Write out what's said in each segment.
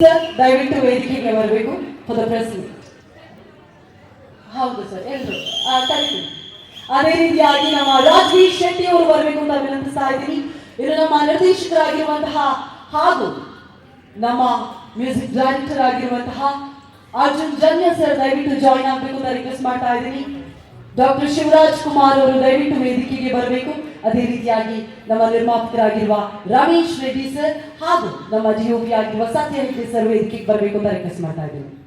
ದಯವಿಟ್ಟು ವೇದಿಕೆಗೆ ಬರಬೇಕು. ಫಾರ್ ದ ಪ್ರೆಸ್ ಹೌದು ಸರ್ ಎಲ್ಲರೂ ಕರೆಕ್ಟ್ ಅದೇ ರೀತಿಯಾಗಿ ನಮ್ಮ ರಾಜ್ವೀರ್ ಶೆಟ್ಟಿ ಅವರು ಬರಬೇಕು ಅಂತ ವಿನಂತಿಸ್ತಾ ಇದ್ದೀನಿ. ಇನ್ನು ನಮ್ಮ ನಿರ್ದೇಶಕರಾಗಿರುವಂತಹ ಹಾಗೂ ನಮ್ಮ ಮ್ಯೂಸಿಕ್ ಡೈರೆಕ್ಟರ್ ಆಗಿರುವಂತಹ ಅರ್ಜುನ್ ಜನ್ಯ ಸರ್ ದಯವಿಟ್ಟು ಜಾಯಿನ್ ಆಗಬೇಕು ಅಂತ ರಿಕ್ವೆಸ್ಟ್ ಮಾಡ್ತಾ ಇದ್ದೀನಿ. ಡಾಕ್ಟರ್ ಶಿವರಾಜ್ ಕುಮಾರ್ ಅವರು ದಯವಿಟ್ಟು ವೇದಿಕೆಗೆ ಬರಬೇಕು. ಅದೇ ರೀತಿಯಾಗಿ ನಮ್ಮ ನಿರ್ಮಾಪಕರಾಗಿರುವ ರಮೇಶ್ ರೆಡ್ಡಿ ಸರ್ ಹಾಗೂ ನಮ್ಮ ಆಗಿರುವ ಸತ್ಯ ರೆಡ್ಡಿ ಸರ್ ವೇದಿಕೆಗೆ ಬರಬೇಕು ಅಂತ ರಿಕ್ವೆಸ್ಟ್ ಮಾಡ್ತಾ ಇದ್ದೀನಿ.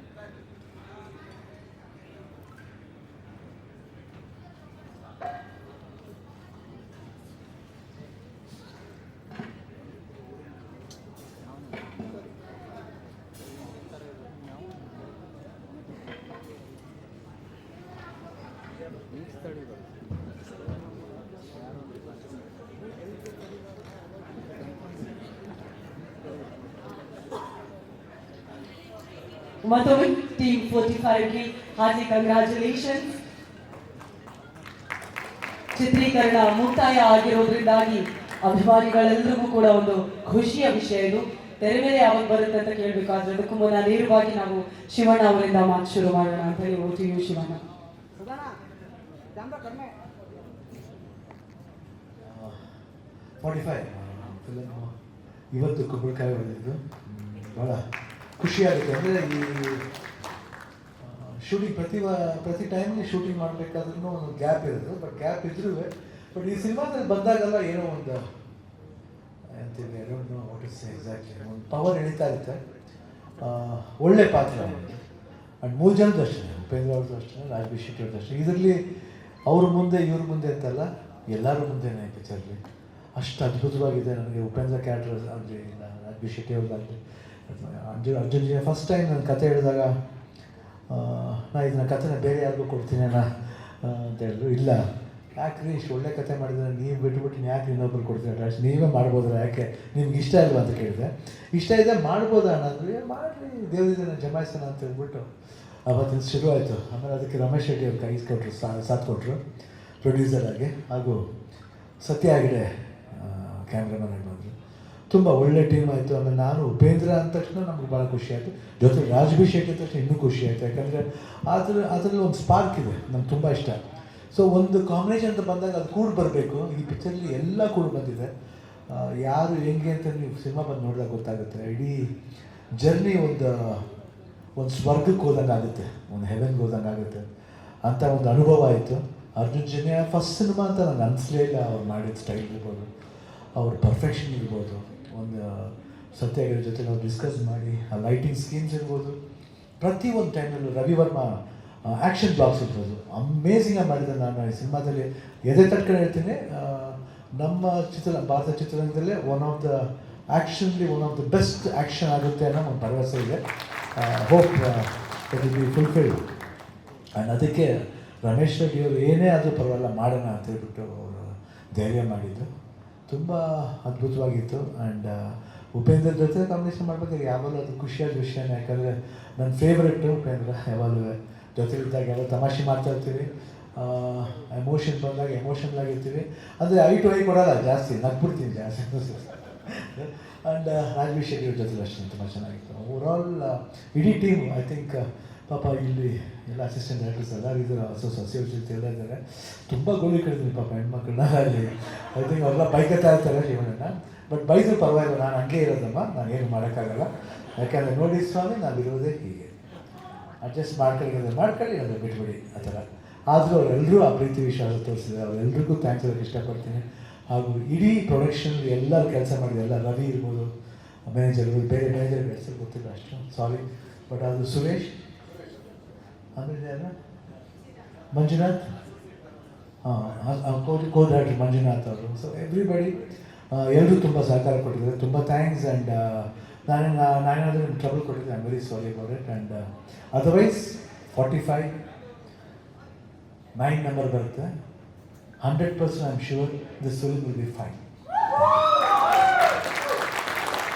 ಮತ್ತೊಮ್ಮೆ ಟೀಮ್ ಫೋರ್ಟಿ ಫೈವ್ಗೆ ಹಾರ್ದಿಕ ಕಂಗ್ರ್ಯಾಚುಲೇಷನ್ ಚಿತ್ರೀಕರಣ ಮುಕ್ತಾಯ ಆಗಿರೋದ್ರಿಂದಾಗಿ ಅಭಿಮಾನಿಗಳೆಲ್ಲರಿಗೂ ಕೂಡ ಒಂದು ಖುಷಿಯ ವಿಷಯ ಇದು. ತೆರೆ ಮೇಲೆ ಯಾವಾಗ ಬರುತ್ತೆ ಅಂತ ಕೇಳಬೇಕಾದ್ರೆ ಅದಕ್ಕೂ ಮುನ್ನ ನೇರವಾಗಿ ನಾವು ಶಿವಣ್ಣ ಅವರಿಂದ ಮಾತು ಶುರು ಮಾಡೋಣ ಅಂತ ಹೇಳಿ ಓದ್ತೀವಿ ಶಿವಣ್ಣ. ಫಾರ್ಟಿ ಫೈವ್ ಇವತ್ತು ಕುಂಬಳಕಾಯಿ ಬಂದಿದ್ದು. ಭಾಳ ಖುಷಿಯಾಗುತ್ತೆ. ಅಂದರೆ ಈ ಶೂಟಿಂಗ್ ಪ್ರತಿ ಪ್ರತಿ ಟೈಮ್ಲಿ ಶೂಟಿಂಗ್ ಮಾಡಬೇಕಾದ್ರೂ ಒಂದು ಗ್ಯಾಪ್ ಇರೋದು ಬಟ್ ಗ್ಯಾಪ್ ಇದ್ರೂ ಬಟ್ ಈ ಸಿನಿಮಾದಲ್ಲಿ ಬಂದಾಗೆಲ್ಲ ಏನೋ ಒಂದು ಅಂತೀವಿ ನೋ ವಾಟ್ ಇಸ್ ಎಕ್ಸಾಕ್ಟ್ಲಿ ಒಂದು ಪವರ್ ಎಳಿತಾ ಇರುತ್ತೆ. ಒಳ್ಳೆ ಪಾತ್ರ. ಆ್ಯಂಡ್ ಮೂರು ಜನದ್ದು ಅಷ್ಟೇ ಉಪೇಂದ್ರ ಅವ್ರದ್ದು ಅಷ್ಟೇ ರಾಜ್ಬಿ ಶೆಟ್ಟಿ ಅವ್ರದ್ದು ಅಷ್ಟೇ ಇದರಲ್ಲಿ ಅವ್ರ ಮುಂದೆ, ಇವ್ರ ಮುಂದೆ ಅಂತಲ್ಲ, ಎಲ್ಲರ ಮುಂದೆನೇ ಪಿಕ್ಚರ್ಲಿ ಅಷ್ಟು ಅದ್ಭುತವಾಗಿದೆ ನನಗೆ ಉಪೇಂದ್ರ ಕ್ಯಾರೆಕ್ಟರ್ ಆಗಲಿ ರಾಜ್ಬಿ ಶೆಟ್ಟಿ ಅವ್ರದ್ದಾಗಲಿ ಅರ್ಜುನ್ ಅರ್ಜುನ್ ಫಸ್ಟ್ ಟೈಮ್ ನಾನು ಕತೆ ಹೇಳಿದಾಗ ಆ, ನಾ ಇದನ್ನ ಕತೆನ ಬೇರೆ ಯಾರಿಗೂ ಕೊಡ್ತೀನಿ ನಾ ಅಂತ ಹೇಳಿದ್ರು. ಇಲ್ಲ. ಯಾಕೆ ರೀ ಇಷ್ಟು ಒಳ್ಳೆ ಕತೆ ಮಾಡಿದ್ರೆ ನೀವು ಬಿಟ್ಬಿಟ್ಟು ಯಾಕೆ ಇನ್ನೊಬ್ರು ಕೊಡ್ತೀರ? ಅಷ್ಟು ನೀವೇ ಮಾಡ್ಬೋದ್ರ ಯಾಕೆ? ನಿಮ್ಗೆ ಇಷ್ಟ ಇಲ್ವಾ ಅಂತ ಕೇಳಿದೆ. ಇಷ್ಟ ಇದೆ ಮಾಡ್ಬೋದಾ ಅನ್ನೋದು? "ಏ, ಮಾಡ್ರಿ. ದೇವರಿದ್ದಾನೆ ಜಮಾಯಿಸೋಣ ಅಂತ ಹೇಳ್ಬಿಟ್ಟು ಅವತ್ತಿನ ಶುರು ಆಯಿತು. ಆಮೇಲೆ ಅದಕ್ಕೆ ರಮೇಶ್ ಶೆಟ್ಟಿ ಅವ್ರು ಕೈಸ್ ಕೊಟ್ಟರು ಸಾಥ್ ಕೊಟ್ಟರು ಪ್ರೊಡ್ಯೂಸರ್ ಆಗಿ. ಹಾಗೂ ಸತ್ಯ ಆಗಿದೆ ಕ್ಯಾಮ್ರಾಮನ್ ಆಗಿ ಬಂದರು. ತುಂಬ ಒಳ್ಳೆ ಟೀಮ್ ಆಯಿತು. ಆಮೇಲೆ ನಾನು ಉಪೇಂದ್ರ ಅಂದ ತಕ್ಷಣ ನಮ್ಗೆ ಭಾಳ ಖುಷಿ ಆಯಿತು. ಜೊತೆ ರಾಜಭಿಷೇಕ ಅಂದ ತಕ್ಷಣ ಇನ್ನೂ ಖುಷಿ ಆಯಿತು. ಯಾಕಂದರೆ ಅದ್ರ ಅದರಲ್ಲಿ ಒಂದು ಸ್ಪಾರ್ಕ್ ಇದೆ. ನಂಗೆ ತುಂಬ ಇಷ್ಟ. ಸೊ ಒಂದು ಕಾಂಬಿನೇಷನ್ ಅಂತ ಬಂದಾಗ ಅದು ಕೂಡ ಬರಬೇಕು. ಈ ಪಿಕ್ಚರಲ್ಲಿ ಎಲ್ಲ ಕೂಡ ಬಂದಿದೆ. ಯಾರು ಹೆಂಗೆ ಅಂತ ನೀವು ಸಿನಿಮಾ ಬಂದು ನೋಡಿದಾಗ ಗೊತ್ತಾಗುತ್ತೆ. ಇಡೀ ಜರ್ನಿ ಒಂದು ಒಂದು ಸ್ವರ್ಗಕ್ಕೆ ಹೋದಂಗೆ ಆಗುತ್ತೆ. ಒಂದು ಹೆವೆನ್ಗೆ ಹೋದಂಗೆ ಆಗುತ್ತೆ. ಅಂತ ಒಂದು ಅನುಭವ ಆಯಿತು. ಅರ್ಜುನ್ ಜನ್ಯ ಫಸ್ಟ್ ಸಿನಿಮಾ ಅಂತ ನನಗೆ ಅನಿಸ್ಲೇ ಇಲ್ಲ. ಅವ್ರು ಮಾಡಿದ ಸ್ಟೈಲ್ ಇರ್ಬೋದು. ಅವ್ರ ಪರ್ಫೆಕ್ಷನ್ ಇರ್ಬೋದು. ಒಂದು ಸತ್ಯಾಗಿರ ಜೊತೆ ನಾವು ಡಿಸ್ಕಸ್ ಮಾಡಿ, ಆ ಲೈಟಿಂಗ್ ಸ್ಕೀಮ್ಸ್ ಇರ್ಬೋದು. ಪ್ರತಿ ಒಂದು ಟೈಮಲ್ಲೂ ರವಿ ವರ್ಮಾ ಆ್ಯಕ್ಷನ್ ಬ್ಲಾಕ್ಸ್ ಇರ್ಬೋದು. ಅಮೇಝಿಂಗಾಗಿ ಮಾಡಿದೆ ನಾನು ಈ ಸಿನಿಮಾದಲ್ಲಿ. ಎದೆ ತಟ್ಕೊಂಡು ಹೇಳ್ತೀನಿ ನಮ್ಮ ಚಿತ್ರ, ಭಾರತ ಚಿತ್ರರಂಗದಲ್ಲೇ one of the ಆ್ಯಕ್ಷನ್ಲಿ one of the best action ಆಗುತ್ತೆ ಅನ್ನೋ ಒಂದು ಭರವಸೆ ಇದೆ. Hope it will be fulfil and ಅದಕ್ಕೆ ರಮೇಶ್ ರೆಡ್ಡಿ ಅವರು ಏನೇ ಆದರೂ ಪರವಾಗಿಲ್ಲ, ಮಾಡೋಣ ಅಂತ ಹೇಳ್ಬಿಟ್ಟು ಅವರು ಧೈರ್ಯ ಮಾಡಿದ್ದು ತುಂಬ ಅದ್ಭುತವಾಗಿತ್ತು. ಆ್ಯಂಡ್ ಉಪೇಂದ್ರ ಜೊತೆ ಕಾಂಬಿನೇಷನ್ ಮಾಡ್ಬೇಕಾದ್ರೆ ಯಾವಾಗಲೂ ಅದು ಖುಷಿಯಾದ ವಿಷಯನೇ ಯಾಕಂದರೆ ನನ್ನ ಫೇವ್ರೆಟ್ಟು ಉಪೇಂದ್ರ ಯಾವಾಗಲೂ ಜೊತೆಗಿದ್ದಾಗ ಎಲ್ಲ ತಮಾಷೆ ಮಾಡ್ತಾ ಇರ್ತೀವಿ. ಎಮೋಷನ್ ಬಂದಾಗ ಎಮೋಷನಲ್ ಆಗಿರ್ತೀವಿ ಅಂದರೆ ಐ ಟು ಐ ಕೊಡಲ್ಲ, ಜಾಸ್ತಿ ನಗ್ಬಿಡ್ತೀನಿ ಜಾಸ್ತಿ. ಆ್ಯಂಡ್ ರಾಜ್ ಶೆಟ್ಟಿ ಜೊತೆ ಅಷ್ಟೇ, ತುಂಬ ಚೆನ್ನಾಗಿತ್ತು. ಓವರಾಲ್ ಇಡೀ ಟೀಮ್ ಐ ಥಿಂಕ್ ಪಾಪ ಇಲ್ಲಿ ಎಲ್ಲ ಅಸಿಸ್ಟೆಂಟ್ ಡೈರೆಕ್ಟರ್ಸ್ ಎಲ್ಲರೂ ಇದ್ದಾರೆ ಸಸ್ಯ ಜೊತೆ ಎಲ್ಲ ಇದ್ದಾರೆ. ತುಂಬ ಗೋಲಿ ಕಳೆದ್ರಿ ಪಾಪ ಹೆಣ್ಮಕ್ಳನ್ನ ಅಲ್ಲಿ. ಐ ಥಿಂಕ್ ಅವರೆಲ್ಲ ಬೈಕತ್ತಾ ಇರ್ತಾರೆ ಜೀವನನ್ನ ಬಟ್ ಬೈದ್ರು ಪರವಾಗಿಲ್ಲ, ನಾನು ಹಂಗೆ ಇರೋದಮ್ಮ, ನಾನು ಏನು ಮಾಡೋಕ್ಕಾಗಲ್ಲ. ಯಾಕೆಂದರೆ ನೋಡಿ ಸ್ವಾಮಿ, ನಾವಿರೋದೇ ಹೀಗೆ. ಅಡ್ಜಸ್ಟ್ ಮಾಡ್ಕೊಳ್ಳಿ ಅಂದರೆ ಮಾಡ್ಕೊಳ್ಳಿ ಅಂದರೆ ಬಿಟ್ಬಿಡಿ, ಆ ಥರ. ಆದರೂ ಅವರೆಲ್ಲರೂ ಆ ಪ್ರೀತಿ ವಿಶ್ವಾಸ ತೋರಿಸಿದ್ದಾರೆ. ಅವರೆಲ್ಲರಿಗೂ ಥ್ಯಾಂಕ್ಸ್ ಹೇಳೋಕ್ಕೆ ಇಷ್ಟಪಡ್ತೀನಿ. ಹಾಗೂ ಇಡೀ ಪ್ರೊಡಕ್ಷನ್ ಎಲ್ಲರೂ ಕೆಲಸ ಮಾಡಿದೆ ಎಲ್ಲ ರವಿ ಇರ್ಬೋದು ಮ್ಯಾನೇಜರ್ ಇರ್ಬೋದು ಬೇರೆ ಮ್ಯಾನೇಜರ್ ಹೆಸರು ಗೊತ್ತಿಲ್ಲ ಅಷ್ಟು. ಸಾರಿ ಬಟ್ ಅದು ಸುರೇಶ್ ಮಂಜುನಾಥ್? ಹಾಂ ಕೋ ಕೋ ಡೈರೆಕ್ಟರ್ ಮಂಜುನಾಥ್ ಅವರು. ಸೊ ಎವ್ರಿಬಡಿ ಎಲ್ಲರೂ ತುಂಬ ಸಹಕಾರ ಕೊಟ್ಟಿದ್ದಾರೆ. ತುಂಬ ಥ್ಯಾಂಕ್ಸ್ ಆ್ಯಂಡ್ ನಾನು ನಾನೇನಾದರೂ ಟ್ರಬಲ್ ಕೊಟ್ಟಿದ್ದೆ. I'm very sorry about it and otherwise forty five nine number ಬರುತ್ತೆ. Hundred percent I am sure this will will be fine